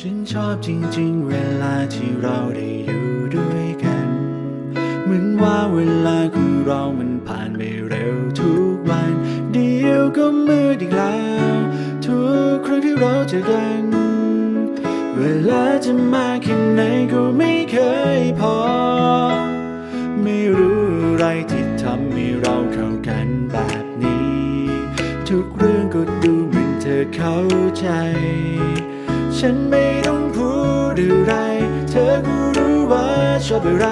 ฉันชอบจริงๆ เวลาที่เราได้อยู่ด้วยกัน เหมือนว่าเวลาของเรามันผ่านไปเร็วทุกวัน เดียวก็มืดอีกแล้ว ทุกครั้งที่เราเจอกัน เวลาจะมาแค่ไหนก็ไม่เคยพอ ไม่รู้อะไรที่ทำให้เราเข้ากันแบบนี้ ทุกเรื่องก็ดูเหมือนเธอเข้าใจ ฉันไม่ต้องพูดอะไร เธอก็รู้ว่าชอบอะไร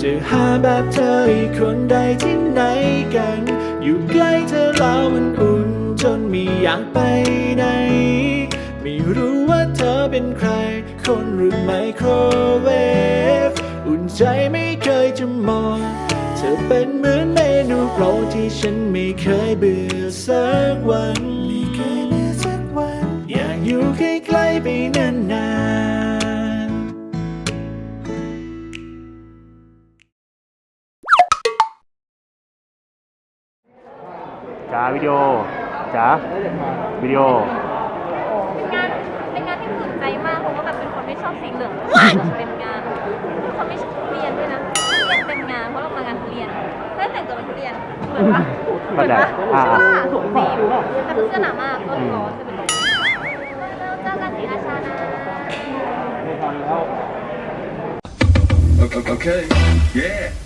จะหาแบบเธออีกคนใดที่ไหนกัน อยู่ใกล้เธอแล้วมันอุ่นจนไม่อยากไปไหน ไม่รู้ว่าเธอเป็นใคร คนหรือไมโครเวฟ อุ่นใจไม่เคยจะมอง เธอเป็นเหมือนเมนูโปรดที่ฉันไม่เคยเบื่อสักวัน ล้ๆไปนานๆจ๋าวิดีโอจ๋าวิดีโอเป็นงานเป็นงานที่ตื่นใจมากเพราะว่าแบบเป็นคนไม่ชอบสีเหลืองเป็นงานเป็นคนไม่ชอบทุเรียนด้วยนะทุเรียนเป็นงานเพราะเรามางานทุเรียนไม่ได้แต่งตัวเป็นทุเรียนเหมือนปะเหมือนปะอ่าใช่ปะสีแต่เป็นเสื้อหนามากก็ร้อนจะเป็นลม เราเจอกันที่อาชานะ Okay. Yeah.